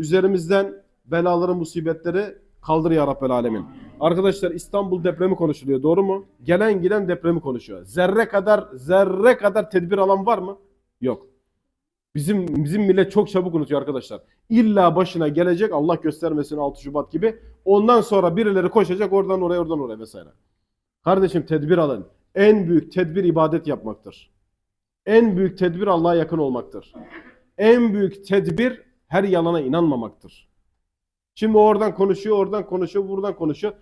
Üzerimizden belaları, musibetleri kaldır ya Rabbel Alemin. Arkadaşlar İstanbul depremi konuşuluyor doğru mu? Gelen giden depremi konuşuyor. Zerre kadar zerre kadar tedbir alan var mı? Yok. Bizim bizim millet çok çabuk unutuyor arkadaşlar. İlla başına gelecek Allah göstermesin 6 Şubat gibi. Ondan sonra birileri koşacak oradan oraya oradan oraya vesaire. Kardeşim tedbir alın. En büyük tedbir ibadet yapmaktır. En büyük tedbir Allah'a yakın olmaktır. En büyük tedbir her yalana inanmamaktır. Şimdi oradan konuşuyor, oradan konuşuyor, buradan konuşuyor.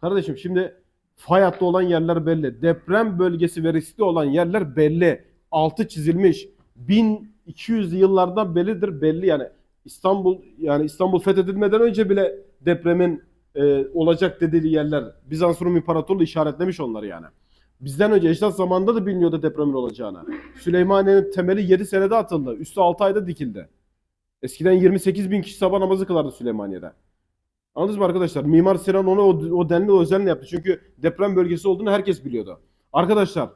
Kardeşim şimdi fay hattı olan yerler belli. Deprem bölgesi ve riskli olan yerler belli. Altı çizilmiş. 1200 yıllardan bellidir belli yani. İstanbul yani İstanbul fethedilmeden önce bile depremin e, olacak dediği yerler Bizans Rum İmparatorluğu işaretlemiş onları yani. Bizden önce Eşraf zamanında da biliniyordu depremin olacağını. Süleymaniye'nin temeli 7 senede atıldı. Üstü 6 ayda dikildi. Eskiden 28 bin kişi sabah namazı kılardı Süleymaniye'de. Anladınız mı arkadaşlar? Mimar Sinan onu o, o denli o özenle yaptı. Çünkü deprem bölgesi olduğunu herkes biliyordu. Arkadaşlar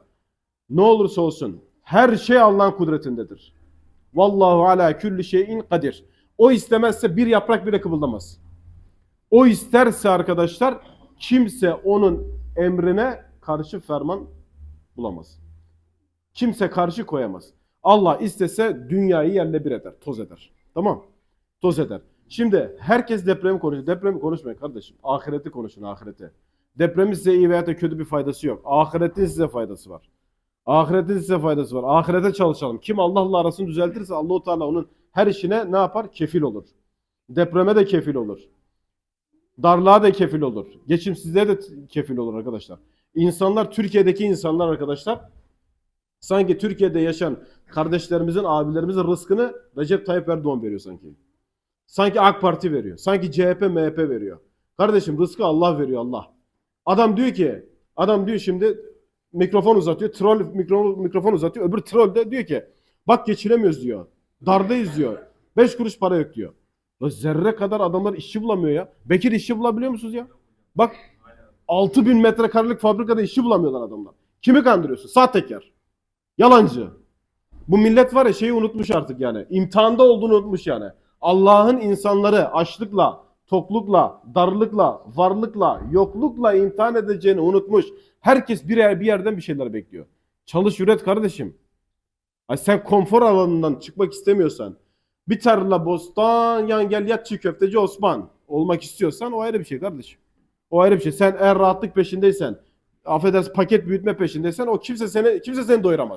ne olursa olsun her şey Allah'ın kudretindedir. Vallahu ala külli şeyin kadir. O istemezse bir yaprak bile kıpıldamaz. O isterse arkadaşlar kimse onun emrine karşı ferman bulamaz. Kimse karşı koyamaz. Allah istese dünyayı yerle bir eder, toz eder. Tamam? Toz eder. Şimdi herkes depremi konuşuyor. Depremi konuşmayın kardeşim. Ahireti konuşun ahireti. Depremin size iyi veya da kötü bir faydası yok. Ahiretin size faydası var. Ahiretin size faydası var. Ahirete çalışalım. Kim Allah'la arasını düzeltirse Allahu Teala onun her işine ne yapar? Kefil olur. Depreme de kefil olur. Darlığa da kefil olur. Geçimsizliğe de kefil olur arkadaşlar. İnsanlar Türkiye'deki insanlar arkadaşlar sanki Türkiye'de yaşayan kardeşlerimizin, abilerimizin rızkını Recep Tayyip Erdoğan veriyor sanki. Sanki AK Parti veriyor. Sanki CHP, MHP veriyor. Kardeşim rızkı Allah veriyor Allah. Adam diyor ki, adam diyor şimdi mikrofon uzatıyor, troll mikro, mikrofon uzatıyor. Öbür troll de diyor ki, bak geçinemiyoruz diyor. Dardayız diyor. 5 kuruş para yok diyor. Ya zerre kadar adamlar işçi bulamıyor ya. Bekir işçi bulabiliyor musunuz ya? Bak 6000 metrekarelik fabrikada işçi bulamıyorlar adamlar. Kimi kandırıyorsun? Sahtekar. Yalancı. Bu millet var ya şeyi unutmuş artık yani. İmtihanda olduğunu unutmuş yani. Allah'ın insanları açlıkla, toklukla, darlıkla, varlıkla, yoklukla imtihan edeceğini unutmuş. Herkes bir yer bir yerden bir şeyler bekliyor. Çalış üret kardeşim. Ay sen konfor alanından çıkmak istemiyorsan, bir tarla bostan yan gel yat çiğ köfteci Osman olmak istiyorsan o ayrı bir şey kardeşim. O ayrı bir şey. Sen eğer rahatlık peşindeysen, affedersin paket büyütme peşindeysen o kimse seni kimse seni doyuramaz.